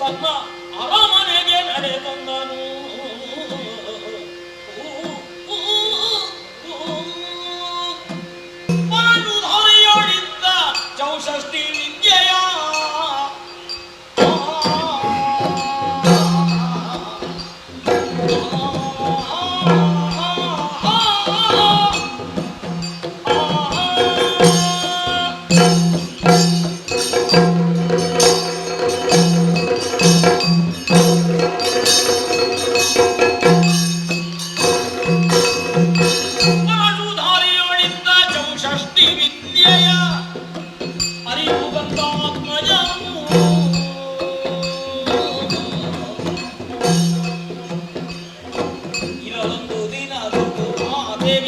ತನ್ನ ಅರಮನೆಗೆ ನಡೆ ತಂದನು. ಪಾನುಧಾರಿಯೊಡಿದ್ದ ಚೌಷಷ್ಟಿ ವಿದ್ಯೆಯ Oh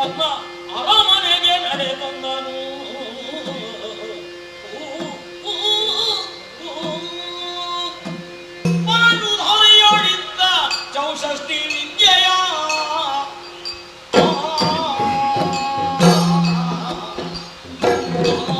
ತನ್ನ ಅರಮನೆಗೆ ನಡೆ ತಂದನು. ಪಾನುಧಾರಿಯೊಳಿದ್ದ ಚೌಷಷ್ಠಿ ವಿದ್ಯೆಯ. Oh